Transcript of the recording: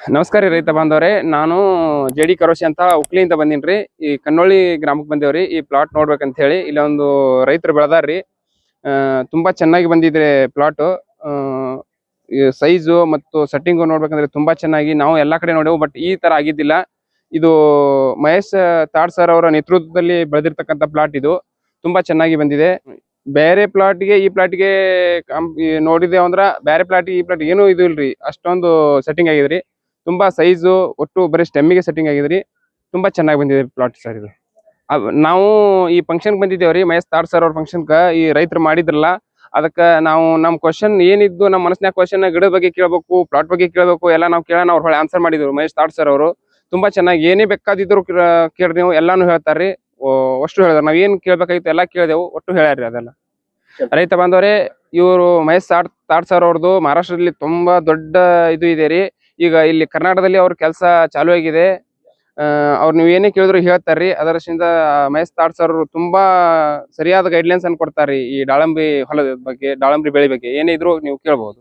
ನಮಸ್ಕಾರ ರೀ ರೈತ ಬಾಂಧವ್ರೆ. ನಾನು ಜೆ ಡಿ ಕರೋಶಿ ಅಂತ ಉಕ್ಲಿಯಿಂದ ಬಂದೀನಿ ಈ ಕನ್ನೋಳಿ ಗ್ರಾಮಕ್ಕೆ ಬಂದೇವ್ರಿ. ಈ ಪ್ಲಾಟ್ ನೋಡ್ಬೇಕಂತ ಹೇಳಿ ಇಲ್ಲಿ ಒಂದು ರೈತರು ಬೆಳೆದಾರ್ರಿ. ತುಂಬಾ ಚೆನ್ನಾಗಿ ಬಂದಿದ್ರೆ ಪ್ಲಾಟ್ ಸೈಜು ಮತ್ತು ಸೆಟ್ಟಿಂಗು ನೋಡ್ಬೇಕಂದ್ರೆ ತುಂಬಾ ಚೆನ್ನಾಗಿ ನಾವು ಎಲ್ಲಾ ಕಡೆ ನೋಡೆವು ಬಟ್ ಈ ತರ ಆಗಿದ್ದಿಲ್ಲ. ಇದು ಮಹೇಶ್ ತಾಡ್ ಸರ್ ಅವರ ನೇತೃತ್ವದಲ್ಲಿ ಬೆಳೆದಿರ್ತಕ್ಕಂಥ ಪ್ಲಾಟ್ ಇದು. ತುಂಬಾ ಚೆನ್ನಾಗಿ ಬಂದಿದೆ. ಬೇರೆ ಪ್ಲಾಟ್ಗೆ ಈ ಪ್ಲಾಟ್ಗೆ ನೋಡಿದೆ ಅಂದ್ರ ಬೇರೆ ಪ್ಲಾಟ್ ಈ ಪ್ಲಾಟ್ ಏನು ಇದು ಇಲ್ರಿ. ಅಷ್ಟೊಂದು ಸೆಟ್ಟಿಂಗ್ ಆಗಿದ್ರಿ. ತುಂಬಾ ಸೈಜು ಒಟ್ಟು ಬರೀ ಸ್ಟೆಮ್ಮಿಗೆ ಸೆಟ್ಟಿಂಗ್ ಆಗಿದ್ರಿ. ತುಂಬಾ ಚೆನ್ನಾಗಿ ಬಂದಿದೆ ಪ್ಲಾಟ್ ಸರ್ ಇದು. ನಾವು ಈ ಫಂಕ್ಷನ್ ಬಂದಿದ್ದೇವ್ರಿ ಮಹೇಶ್ ತಾಡ್ ಸರ್ ಅವ್ರ ಫಂಕ್ಷನ್ಕ ಈ ರೈತರು ಮಾಡಿದ್ರಲ್ಲ, ಅದಕ್ಕೆ ನಾವು ನಮ್ ಕ್ವಶನ್ ಏನಿದ್ದು ನಮ್ಮ ಮನಸ್ಸಿನ ಕ್ವಶನ್ ಗಿಡದ ಬಗ್ಗೆ ಕೇಳಬೇಕು ಪ್ಲಾಟ್ ಬಗ್ಗೆ ಕೇಳಬೇಕು, ಎಲ್ಲ ನಾವು ಕೇಳೋಣ, ಅವ್ರ ಹೊಳೆ ಆನ್ಸರ್ ಮಾಡಿದ್ರು ಮಹೇಶ್ ತಾಡ್ ಸರ್ ಅವರು. ತುಂಬಾ ಚೆನ್ನಾಗಿ, ಏನೇ ಬೇಕಾದಿದ್ರು ಕೇಳ್ರಿ ನೀವು ಎಲ್ಲಾನು ಹೇಳ್ತಾರ್ರಿ ಅಷ್ಟು ಹೇಳಿದ್ರು ನಾವ್ ಏನ್ ಕೇಳ್ಬೇಕಾಗಿತ್ತು ಎಲ್ಲಾ ಕೇಳಿದೆವು, ಒಟ್ಟು ಹೇಳ್ಯಾರ್ರಿ ಅದೆಲ್ಲ. ರೈತ ಬಾಂಧವರೇ, ಇವರು ಮಹೇಶ್ ತಾಡ್ ತಾಡ್ ಸರ್ ಅವ್ರದ್ದು ಮಹಾರಾಷ್ಟ್ರದಲ್ಲಿ ತುಂಬಾ ದೊಡ್ಡ ಇದು ಇದೆ ರೀ. ಈಗ ಇಲ್ಲಿ ಕರ್ನಾಟಕದಲ್ಲಿ ಅವ್ರ ಕೆಲಸ ಚಾಲೂ ಆಗಿದೆ. ಅವ್ರು ನೀವು ಏನೇ ಕೇಳಿದ್ರು ಹೇಳ್ತಾರ್ರಿ. ಅದರಸಿಂದ ಮಹೇಶ್ ತಾಟ್ಸ್ ಅವ್ರು ತುಂಬಾ ಸರಿಯಾದ ಗೈಡ್ಲೈನ್ಸ್ ಅನ್ನು ಕೊಡ್ತಾರ್ರಿ ಈ ದಾಳಂಬಿ ಹೊಲದ ಬಗ್ಗೆ ದಾಳಂಬಿ ಬೆಳೆ ಬಗ್ಗೆ. ಏನೇ ಇದ್ರು ನೀವು ಕೇಳ್ಬಹುದು